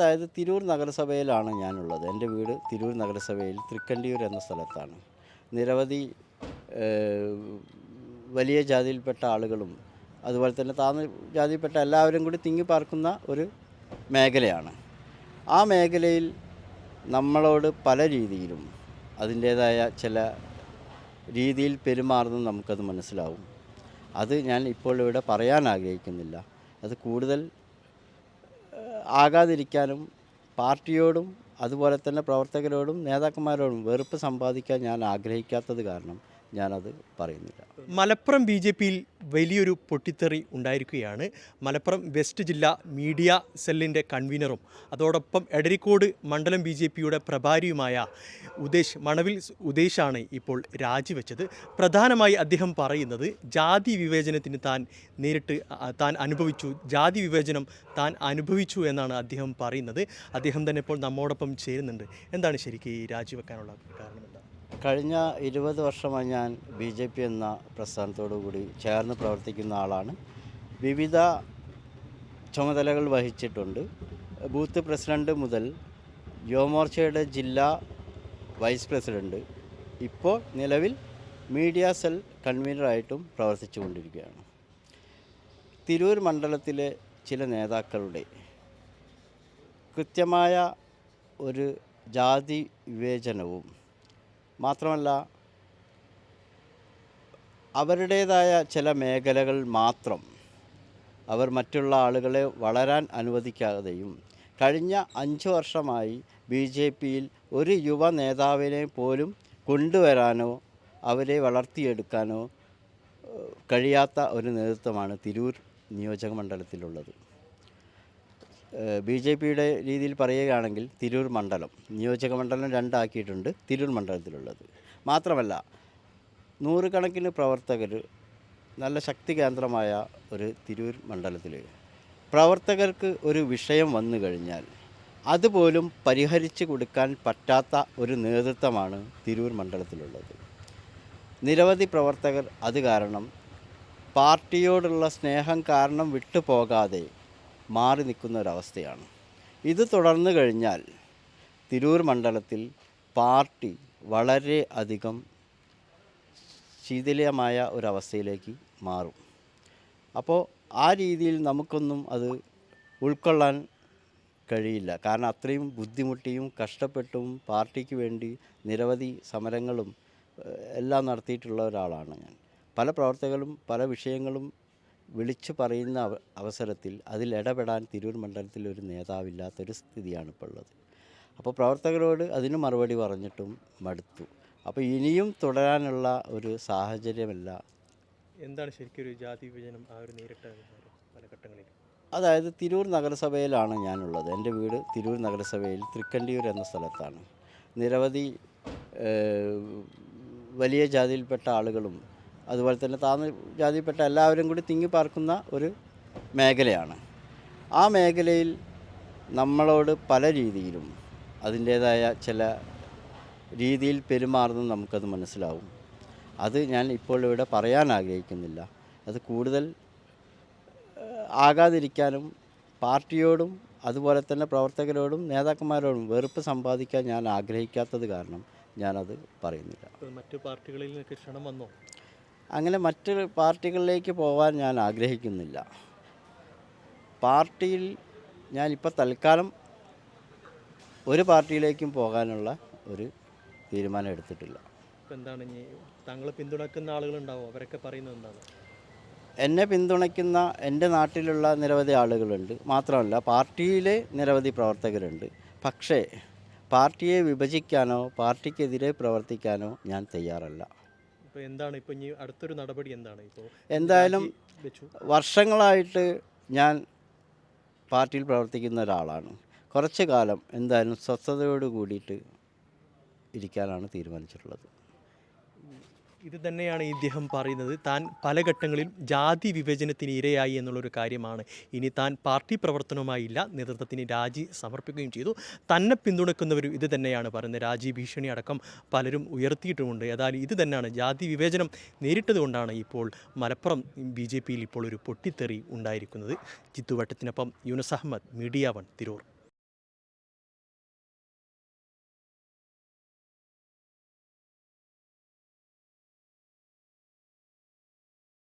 അതായത് തിരൂർ നഗരസഭയിലാണ് ഞാനുള്ളത്. എന്റെ വീട് തിരൂർ നഗരസഭയിൽ തൃക്കണ്ടിയൂർ എന്ന സ്ഥലത്താണ്. നിരവധി വലിയ ജാതിയിൽപ്പെട്ട ആളുകളും അതുപോലെ തന്നെ താഴ്ന്ന ജാതിയിൽപ്പെട്ട എല്ലാവരും കൂടി തിങ്ങി പാർക്കുന്ന ഒരു മേഖലയാണ്. ആ മേഖലയിൽ നമ്മളോട് പല രീതിയിലും അതിന്റേതായ ചില രീതിയിൽ പെരുമാറുന്നത് നമുക്കത് മനസ്സിലാവും. അത് ഞാൻ ഇപ്പോൾ ഇവിടെ പറയാൻ ആഗ്രഹിക്കുന്നില്ല. അത് കൂടുതൽ ആകാതിരിക്കാനും പാർട്ടിയോടും അതുപോലെ തന്നെ പ്രവർത്തകരോടും നേതാക്കന്മാരോടും വെറുപ്പ് സമ്പാദിക്കാൻ ഞാൻ ആഗ്രഹിക്കാത്തത് കാരണം ഞാനത് പറയുന്നില്ല. മലപ്പുറം ബി ജെ പിയിൽ വലിയൊരു പൊട്ടിത്തെറി ഉണ്ടായിരിക്കുകയാണ്. മലപ്പുറം വെസ്റ്റ് ജില്ലാ മീഡിയ സെല്ലിന്റെ കൺവീനറും അതോടൊപ്പം എടരിക്കോട് മണ്ഡലം ബി ജെ പിയുടെ പ്രഭാരിയുമായ ഉദേശ് മണവിൽ ഉദേശാണ് ഇപ്പോൾ രാജിവെച്ചത്. പ്രധാനമായി അദ്ദേഹം പറയുന്നത് ജാതി വിവേചനത്തിന് താൻ നേരിട്ട് താൻ അനുഭവിച്ചു ജാതി വിവേചനം താൻ അനുഭവിച്ചു എന്നാണ് അദ്ദേഹം പറയുന്നത്. അദ്ദേഹം തന്നെ ഇപ്പോൾ നമ്മോടൊപ്പം ചേരുന്നുണ്ട്. എന്താണ് ശരിക്കും ഈ രാജിവെക്കാനുള്ള കാരണം കഴിഞ്ഞ ഇരുപത് വർഷമായി ഞാൻ ബി ജെ പി എന്ന പ്രസ്ഥാനത്തോടു കൂടി ചേർന്ന് പ്രവർത്തിക്കുന്ന ആളാണ്. വിവിധ ചുമതലകൾ വഹിച്ചിട്ടുണ്ട്. ബൂത്ത് പ്രസിഡന്റ് മുതൽ യുവമോർച്ചയുടെ ജില്ലാ വൈസ് പ്രസിഡന്റ് ഇപ്പോൾ നിലവിൽ മീഡിയ സെൽ കൺവീനറായിട്ടും പ്രവർത്തിച്ചു കൊണ്ടിരിക്കുകയാണ് തിരൂർ മണ്ഡലത്തിലെ ചില നേതാക്കളുടെ കൃത്യമായ ഒരു ജാതി വിവേചനവും മാത്രമല്ല അവരുടേതായ ചില മേഖലകൾ മാത്രം അവർ മറ്റുള്ള ആളുകളെ വളരാൻ അനുവദിക്കാതെയും കഴിഞ്ഞ അഞ്ച് വർഷമായി ബി ജെ പിയിൽ ഒരു യുവ നേതാവിനെ പോലും കൊണ്ടുവരാനോ അവരെ വളർത്തിയെടുക്കാനോ കഴിയാത്ത ഒരു നേതൃത്വമാണ് തിരൂർ നിയോജക മണ്ഡലത്തിലുള്ളത്. ബി ജെ പിയുടെ രീതിയിൽ പറയുകയാണെങ്കിൽ തിരൂർ മണ്ഡലം നിയോജക മണ്ഡലം രണ്ടാക്കിയിട്ടുണ്ട് തിരൂർ മണ്ഡലത്തിലുള്ളത്. മാത്രമല്ല നൂറുകണക്കിന് പ്രവർത്തകർ നല്ല ശക്തി കേന്ദ്രമായ ഒരു തിരൂർ മണ്ഡലത്തിൽ. പ്രവർത്തകർക്ക് ഒരു വിഷയം വന്നു കഴിഞ്ഞാൽ അതുപോലും പരിഹരിച്ചു കൊടുക്കാൻ പറ്റാത്ത ഒരു നേതൃത്വമാണ് തിരൂർ മണ്ഡലത്തിലുള്ളത്. നിരവധി പ്രവർത്തകർ അത് കാരണം പാർട്ടിയോടുള്ള സ്നേഹം കാരണം വിട്ടുപോകാതെ മാറി നിൽക്കുന്ന ഒരവസ്ഥയാണ് ഇത് തുടർന്നു കഴിഞ്ഞാൽ തിരൂർ മണ്ഡലത്തിൽ പാർട്ടി വളരെ അധികം ശീതലമായ ഒരവസ്ഥയിലേക്ക് മാറും. അപ്പോൾ ആ രീതിയിൽ നമുക്കൊന്നും അത് ഉൾക്കൊള്ളാൻ കഴിയില്ല. കാരണം അത്രയും ബുദ്ധിമുട്ടിയും കഷ്ടപ്പെട്ടും പാർട്ടിക്ക് വേണ്ടി നിരവധി സമരങ്ങളും എല്ലാം നടത്തിയിട്ടുള്ള ഒരാളാണ് ഞാൻ. പല പ്രവർത്തകരും പല വിഷയങ്ങളും വിളിച്ചു പറയുന്ന അവ- അവസരത്തിൽ അതിൽ ഇടപെടാൻ തിരൂർ മണ്ഡലത്തിൽ ഒരു നേതാവില്ലാത്തൊരു സ്ഥിതിയാണ് ഇപ്പോൾ ഉള്ളത്. അപ്പോൾ പ്രവർത്തകരോട് അതിന് മറുപടി പറഞ്ഞിട്ടും മടുത്തു. അപ്പോൾ ഇനിയും തുടരാനുള്ള ഒരു സാഹചര്യമല്ല. എന്താണ് ശരിക്കും ഒരു ജാതി വിഭജനം ആ ഒരു നേരിട്ട പല ഘട്ടങ്ങളിലും അതായത് തിരൂർ നഗരസഭയിലാണ് ഞാനുള്ളത്. എന്റെ വീട് തിരൂർ നഗരസഭയിൽ തൃക്കണ്ടിയൂർ എന്ന സ്ഥലത്താണ്. നിരവധി വലിയ ജാതിയിൽപ്പെട്ട ആളുകളും അതുപോലെ തന്നെ താഴ്ന്ന ജാതിയിൽപ്പെട്ട എല്ലാവരും കൂടി തിങ്ങി പാർക്കുന്ന ഒരു മേഖലയാണ്. ആ മേഖലയിൽ നമ്മളോട് പല രീതിയിലും അതിന്റേതായ ചില രീതിയിൽ പെരുമാറുന്നത് നമുക്കത് മനസ്സിലാവും. അത് ഞാൻ ഇപ്പോൾ ഇവിടെ പറയാൻ ആഗ്രഹിക്കുന്നില്ല. അത് കൂടുതൽ ആകാതിരിക്കാനും പാർട്ടിയോടും അതുപോലെ തന്നെ പ്രവർത്തകരോടും നേതാക്കന്മാരോടും വെറുപ്പ് സമ്പാദിക്കാൻ ഞാൻ ആഗ്രഹിക്കാത്തത് കാരണം ഞാനത് പറയുന്നില്ല. മറ്റു പാർട്ടികളിൽ ക്ഷണം വന്നോ? അങ്ങനെ മറ്റ് പാർട്ടികളിലേക്ക് പോകാൻ ഞാൻ ആഗ്രഹിക്കുന്നില്ല. പാർട്ടിയിൽ ഞാനിപ്പോൾ തൽക്കാലം ഒരു പാർട്ടിയിലേക്കും പോകാനുള്ള ഒരു തീരുമാനം എടുത്തിട്ടില്ല. ഇപ്പോൾ എന്താണ് ഇനി താങ്കളെ പിന്തുണക്കുന്ന ആളുകളുണ്ടാവും? അവരൊക്കെ പറയുന്നത് എന്താണ്? എന്നെ പിന്തുണയ്ക്കുന്ന എന്റെ നാട്ടിലുള്ള നിരവധി ആളുകളുണ്ട്. മാത്രമല്ല പാർട്ടിയിലെ നിരവധി പ്രവർത്തകരുണ്ട്. പക്ഷേ പാർട്ടിയെ വിഭജിക്കാനോ പാർട്ടിക്കെതിരെ പ്രവർത്തിക്കാനോ ഞാൻ തയ്യാറല്ല. ഇപ്പോൾ എന്താണ് ഇപ്പോൾ ഇനി അടുത്തൊരു നടപടി എന്താണ്? ഇപ്പോൾ എന്തായാലും വർഷങ്ങളായിട്ട് ഞാൻ പാർട്ടിയിൽ പ്രവർത്തിക്കുന്ന ഒരാളാണ്. കുറച്ച് കാലം എന്തായാലും സ്വസ്ഥതയോട് കൂടിയിട്ട് ഇരിക്കാനാണ് തീരുമാനിച്ചിട്ടുള്ളത്. ഇത് തന്നെയാണ് ഇദ്ദേഹം പറയുന്നത്. താൻ പല ഘട്ടങ്ങളിൽ ജാതി വിഭജനത്തിന് ഇരയായി എന്നുള്ളൊരു കാര്യമാണ്. ഇനി താൻ പാർട്ടി പ്രവർത്തനവുമായില്ല നേതൃത്വത്തിന് രാജി സമർപ്പിക്കുകയും ചെയ്തു. തന്നെ പിന്തുണക്കുന്നവരും ഇത് തന്നെയാണ് പറയുന്നത്. രാജി ഭീഷണി അടക്കം പലരും ഉയർത്തിയിട്ടുമുണ്ട്. ഏതായാലും ഇത് തന്നെയാണ്. ജാതി വിവേചനം നേരിട്ടതുകൊണ്ടാണ് ഇപ്പോൾ മലപ്പുറം ബി ജെ പിയിൽ ഇപ്പോൾ ഒരു പൊട്ടിത്തെറി ഉണ്ടായിരിക്കുന്നത്. ജിത്തു വട്ടത്തിനൊപ്പം യൂനസ് അഹമ്മദ് മീഡിയ വൺ തിരൂർ.